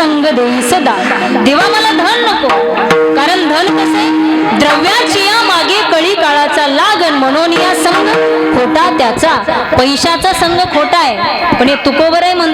देई सदा. देवा मला धन नको कारण धन कसे द्रव्याची या मागे कळी काळाचा लागण म्हणून या संघ खोटा त्याचा पैशाचा संघ खोटा आहे. पण हे तुकोबर आहे म्हणतो